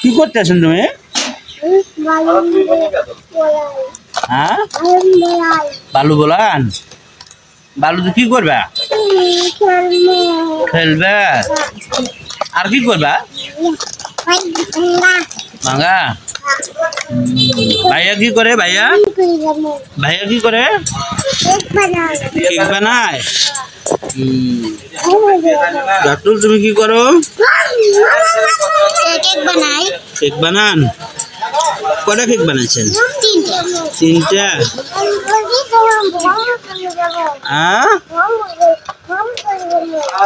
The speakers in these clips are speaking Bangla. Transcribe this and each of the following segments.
কি করতেছেন তুমি? হ্যাঁ? বালু বলান? বালু তো কি করবা? খেলবে? আর কি করবা? ভাঙা ভাইয়া কি করে ভাইয়া? ভাইয়া কি করে? কেক বানায়। হুম। তুমি কি করো? কেক বানাই। কেক বানান? কটা কেক বানাইছেন? তিনটে। হ্যাঁ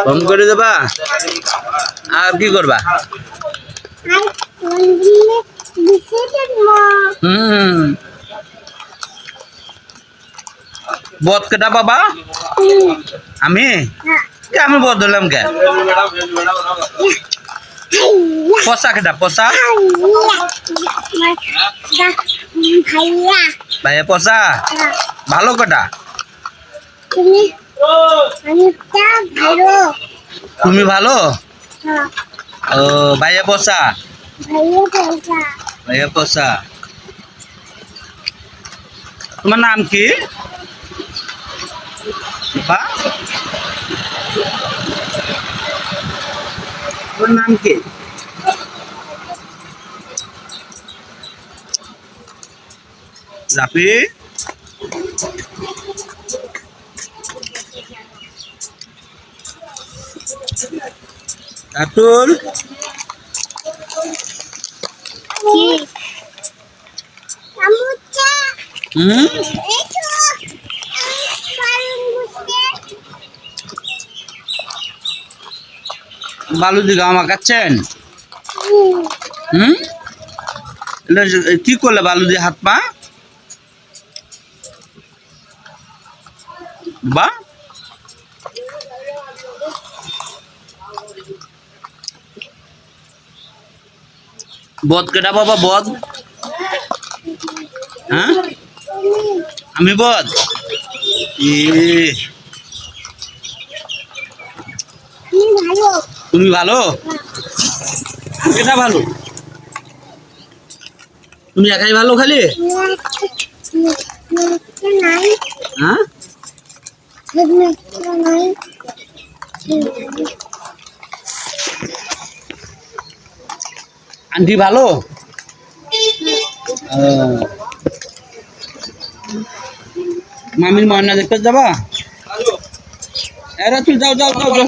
কম করে দেবা? আর কি করবা? হুম। কেটা বাবা আমি? কে আমি বদ হলাম কে? পচা কেটা পচা ভাইয়া পচা ভালো কেটা? তুমি ভালো? ও, ভাইয়া পচা ভাইয়া পচা তোমার নাম কি? বাবা? তোমার নাম কি? রাফি রাতুল কি? আমুচা হুম বালু দিকে আমা কাচ্ছেন হুম? কি করলে বালু দিয়ে হাত পা? বা? বদ কেটা বাবা বদ হ্যাঁ? আমি বদ এ। তুমি ভালো? তুমি ভালো। তুমি একাই ভালো খালি? হ্যাঁ? আন্টি ভালো। মামির ময়না দেখতে যাবা? এরা তুই যাও যাও যাও যাও।